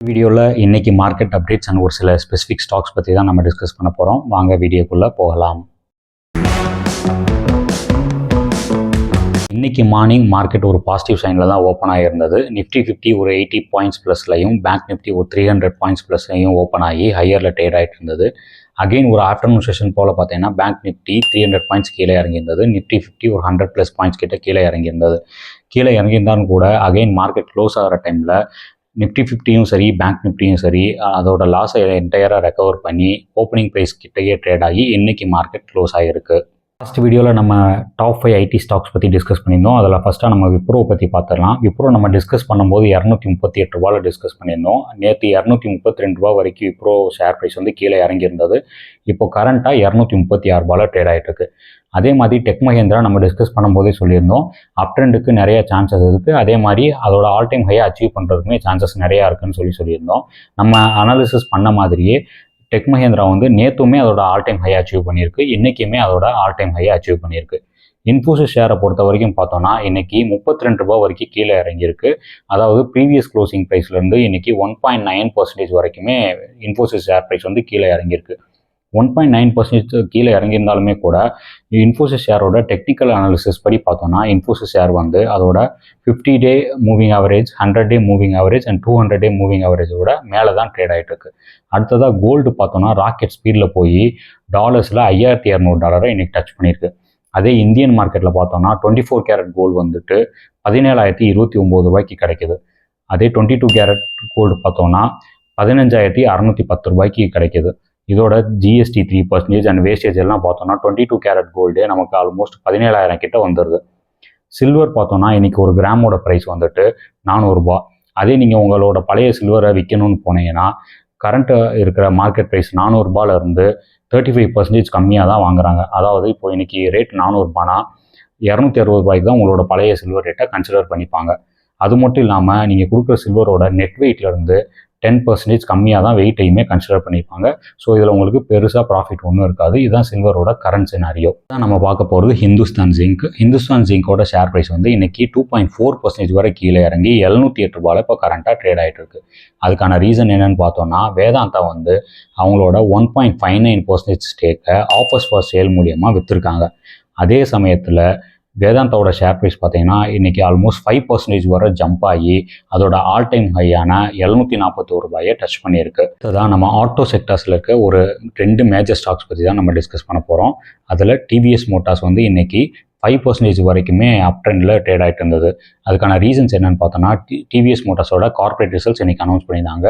வீடியோவில் இன்றைக்கி market updates and ஒரு சில ஸ்பெசிஃபிக் ஸ்டாக்ஸ் பற்றி தான் நம்ம டிஸ்கஸ் பண்ண போகிறோம் வாங்க வீடியோக்குள்ளே போகலாம். இன்னைக்கு மார்னிங் மார்க்கெட் ஒரு பாசிட்டிவ் சைனில் தான் ஓப்பன் ஆகியிருந்தது நிஃப்டி ஃபிஃப்டி ஒரு எயிட்டி பாயிண்ட்ஸ் ப்ளஸ்லையும் பேங்க் நிஃப்டி ஒரு த்ரீ ஹண்ட்ரட் பாயிண்ட்ஸ் ப்ளஸ்லையும் ஓப்பன் ஆகி ஹையரில் ட்ரேட் ஆகிட்டு இருந்தது. அகைன் ஒரு ஆஃப்டர்நூன் செஷன் போல் பார்த்தீங்கன்னா bank Nifty three hundred points கீழே இறங்கியிருந்தது. நிஃப்டி ஃபிஃப்டி ஒரு ஹண்ட்ரட் ப்ளஸ் பாயிண்ட்ஸ் கிட்ட கீழே இறங்கியிருந்தது. கீழே இறங்கியிருந்தாலும் கூட அகைன் மார்க்கெட் க்ளோஸ் ஆகிற டைமில் நிஃப்டி ஃபிஃப்டியும் சரி பேங்க் நிஃப்டியும் சரி அதோட லாஸை என்டையராக ரெக்கவர் பண்ணி ஓப்பனிங் ப்ரைஸ் கிட்டேயே ட்ரேட் ஆகி இன்றைக்கி மார்க்கெட் க்ளோஸ் ஆகிருக்கு ஃபஸ்ட் வீடியோவில் நம்ம டாப் ஃபைவ் ஐடி ஸ்டாக்ஸ் பற்றி டிஸ்கஸ் பண்ணியிருந்தோம். அதில் ஃபஸ்ட்டாக நம்ம விப்ரோ பற்றி பார்த்துடலாம் விப்ரோ நம்ம டிஸ்கஸ் பண்ணும்போது இரநூத்தி முப்பத்தி எட்டு ரூபாவில் டிஸ்கஸ் பண்ணியிருந்தோம். நேற்று இரநூத்தி முப்பத்தி ரெண்டு ரூபா வரைக்கும் விப்ரோ ஷேர் ப்ரைஸ் வந்து கீழே இறங்கியிருந்தது. இப்போ கரண்ட்டாக இரநூத்தி முப்பத்தி ஆறு ரூபாவில் ட்ரேட் ஆகிட்டு அதே மாதிரி டெக் மஹேந்திரா நம்ம டிஸ்கஸ் பண்ணும்போதே சொல்லியிருந்தோம். அப் ட்ரெண்டுக்கு நிறைய சான்சஸ் இருக்குது அதே மாதிரி அதோட ஆல் டைம் ஹையை அச்சீவ் பண்ணுறதுக்குமே சான்சஸ் நிறையா இருக்குன்னு சொல்லி சொல்லியிருந்தோம். நம்ம அனாலிசிஸ் பண்ண மாதிரியே டெக் மஹேந்திரா வந்து நேற்றுமே அதோட ஆல் டைம் ஹை அச்சீவ் பண்ணியிருக்கு. இன்றைக்குமே அதோட ஆல் டைம் ஹை அச்சீவ் பண்ணியிருக்கு. இன்ஃபோசிஸ் ஷேரை பொறுத்த வரைக்கும் பார்த்தோம்னா இன்னைக்கு முப்பத்தி ரெண்டு ரூபா வரைக்கும் கீழே இறங்கியிருக்கு. அதாவது ப்ரீவியஸ் க்ளோசிங் ப்ரைஸ்லேருந்து இன்னைக்கு ஒன் பாயிண்ட் நைன் பர்சன்டேஜ் வரைக்குமே இன்ஃபோசிஸ் ஷேர் ப்ரைஸ் வந்து கீழே இறங்கியிருக்கு. ஒன் பாயிண்ட் நைன் பர்சன்டேஜ் கீழே இறங்கியிருந்தாலுமே கூட இன்ஃபோசிஸ் ஷேரோட டெக்னிக்கல் அனாலிசிஸ் படி பார்த்தோம்னா இன்ஃபோசிஸ் ஷேர் வந்து அதோட fifty day moving average hundred day moving average and two hundred day moving ஆவரேஜோட மேலே தான் ட்ரேட் ஆகிட்டு இருக்கு அடுத்ததாக கோல்டு பார்த்தோம்னா ராக்கெட் ஸ்பீடில் போய் டாலர்ஸில் ஐயாயிரத்தி இரநூறு டாலரை இன்னைக்கு டச் பண்ணியிருக்கு. அதே இந்தியன் மார்க்கெட்டில் பார்த்தோம்னா டுவெண்ட்டி ஃபோர் கேரட் கோல்டு வந்துட்டு பதினேழாயிரத்தி இருபத்தி ஒம்பது ரூபாய்க்கு கிடைக்குது. அதே டுவெண்ட்டி டூ கேரட் கோல்டு பார்த்தோம்னா பதினஞ்சாயிரத்தி அறநூற்றி பத்து ரூபாய்க்கு கிடைக்குது. இதோட GST three percentage and wastage எல்லாம் பார்த்தோம்னா டுவெண்ட்டி டூ கேரட் கோல்டே நமக்கு ஆல்மோஸ்ட் பதினேழாயிரம் கிட்ட வந்துடுது சில்வர் பார்த்தோம்னா இன்றைக்கி ஒரு கிராமோட ப்ரைஸ் வந்துட்டு நானூறுரூபா அதே நீங்கள் உங்களோட பழைய சில்வரை விற்கணும்னு போனீங்கன்னா கரண்ட்டு இருக்கிற மார்க்கெட் ப்ரைஸ் நானூறுரூபால இருந்து தேர்ட்டி ஃபைவ் பர்சன்டேஜ் கம்மியாக தான் வாங்குறாங்க. அதாவது இப்போ இன்னைக்கு ரேட் நானூறுபானா இரநூத்தி அறுபது ரூபாய்க்கு தான் உங்களோட பழைய சில்வர் ரேட்டை கன்சிடர் பண்ணிப்பாங்க. அது மட்டும் இல்லாமல் நீங்கள் கொடுக்குற சில்வரோட நெட் வெயிட்லேருந்து டென் பர்சன்டேஜ் கம்மியாக தான் வெயிட்டையுமே கன்சிடர் பண்ணியிருப்பாங்க. ஸோ இதில் உங்களுக்கு பெருசாக ப்ராஃபிட் ஒன்றும் இருக்காது. இதுதான் சில்வரோட கரண்ட் சினாரியோ தான் நம்ம பார்க்க போகிறது ஹிந்துஸ்தான் ஜிங்க் ஹிந்துஸ்தான் ஜிங்கோட ஷேர் ப்ரைஸ் வந்து இன்னைக்கு டூ பாயிண்ட் ஃபோர் பர்சன்டேஜ் வரை கீழே இறங்கி எழுநூற்றி எட்டு ரூபாயில் இப்போ கரண்ட்டாக ட்ரேட் ஆகிட்டு இருக்கு. அதுக்கான ரீசன் என்னன்னு பார்த்தோம்னா வேதாந்தா வந்து அவங்களோட one point five nine percentage ஸ்டேக்கை offers for sale மூலியமாக விற்றுருக்காங்க அதே சமயத்தில் வேதாந்தாவோட ஷேர் ப்ரைஸ் பார்த்தீங்கன்னா இன்றைக்கி ஆல்மோஸ்ட் ஃபைவ் பர்சன்டேஜ் வர ஜம்ப் ஆகி அதோட ஆல் டைம் ஹையான எழுநூற்றி நாற்பத்தோரு ரூபாயை டச் பண்ணியிருக்கு. இதுதான் நம்ம ஆட்டோ செக்டர்ஸில் இருக்க ஒரு ரெண்டு மேஜர் ஸ்டாக்ஸ் பற்றி தான் நம்ம டிஸ்கஸ் பண்ண போகிறோம் அதில் டிவிஎஸ் மோட்டார்ஸ் வந்து இன்றைக்கி ஃபைவ் பர்சன்டேஜ் வரைக்குமே அப் ட்ரெண்டில் ட்ரேட் ஆகிட்டு இருந்தது. அதுக்கான ரீசன்ஸ் என்னென்னு பார்த்தோன்னா டிவிஎஸ் மோட்டார்ஸோட கார்பரேட் ரிசல்ட்ஸ் இன்றைக்கி அனௌன்ஸ் பண்ணியிருந்தாங்க.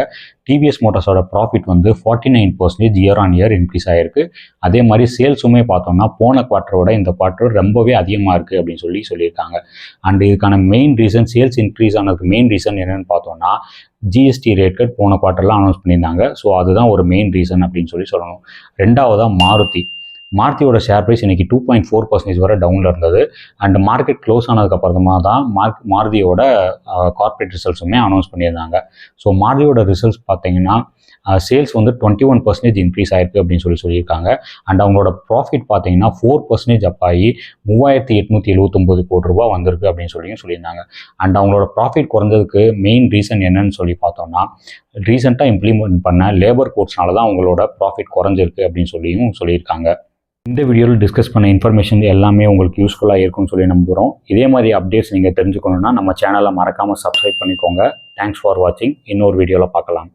டிவிஎஸ் மோட்டார்ஸோட ப்ராஃபிட் வந்து forty nine percentage year on year increase ஆகிருக்கு அதே மாதிரி சேல்ஸுமே பார்த்தோம்னா போன குவார்ட்டரோட இந்த குவார்ட்டர் ரொம்பவே அதிகமாக இருக்குது அப்படின்னு சொல்லி சொல்லியிருக்காங்க. அண்ட் இதுக்கான மெயின் ரீசன் சேல்ஸ் இன்க்ரீஸ் ஆனதுக்கு மெயின் ரீசன் என்னென்னு பார்த்தோம்னா ஜிஎஸ்டி ரேட் கட் போன குவார்ட்டர்லாம் அனௌன்ஸ் பண்ணியிருந்தாங்க. ஸோ அதுதான் ஒரு மெயின் ரீசன் அப்படின்னு சொல்லி சொல்லணும். ரெண்டாவதாக மாருதி. மாருதியோட ஷேர் ப்ரைஸ் இன்னைக்கு டூ பாயிண்ட் ஃபோர் பர்சன்டேஜ் வரை டவுனில் இருந்தது. அண்ட் மார்க்கெட் க்ளோஸ் ஆனதுக்கப்புறமா தான் மார்க் மாருதியோட கார்பரேட் ரிசல்ட்ஸுமே அனௌன்ஸ் பண்ணியிருந்தாங்க. ஸோ மாருதியோட ரிசல்ட்ஸ் பார்த்தீங்கன்னா சேல்ஸ் வந்து டுவெண்ட்டி ஒன் பர்சன்டேஜ் இன்க்ரீஸ் ஆயிருக்கு அப்படின்னு சொல்லி சொல்லியிருக்காங்க. அண்ட் அவங்களோட ப்ராஃபிட் பார்த்தீங்கன்னா ஃபோர் பர்சன்டேஜ் அப் ஆகி மூவாயிரத்தி எட்நூற்றி எழுபத்தொம்போது கோடி ரூபா வந்திருக்கு அப்படின்னு சொல்லியும் சொல்லியிருந்தாங்க. அண்ட் அவங்களோட ப்ராஃபிட் குறைஞ்சதுக்கு மெயின் ரீசன் என்னன்னு சொல்லி பார்த்தோம்னா ரீசெண்டாக இம்ப்ளிமெண்ட் பண்ண லேபர் கோட்ஸ்னால தான் அவங்களோட ப்ராஃபிட் குறைஞ்சிருக்கு அப்படின்னு சொல்லியும் சொல்லியிருக்காங்க. இந்த வீடியோவில் டிஸ்கஸ் பண்ண இன்ஃபர்மேஷன் எல்லாமே உங்களுக்கு யூஸ்ஃபுல்லாக இருக்கும்னு சொல்லி நம்புகிறோம் இதே மாதிரி அப்டேட்ஸ் நீங்கள் தெரிஞ்சுக்கணுன்னா நம்ம சேனலை மறக்காமல் சப்ஸ்கிரைப் பண்ணிக்கோங்க. தேங்க்ஸ் ஃபார் வாட்சிங் இன்னொரு வீடியோவில் பார்க்கலாம்.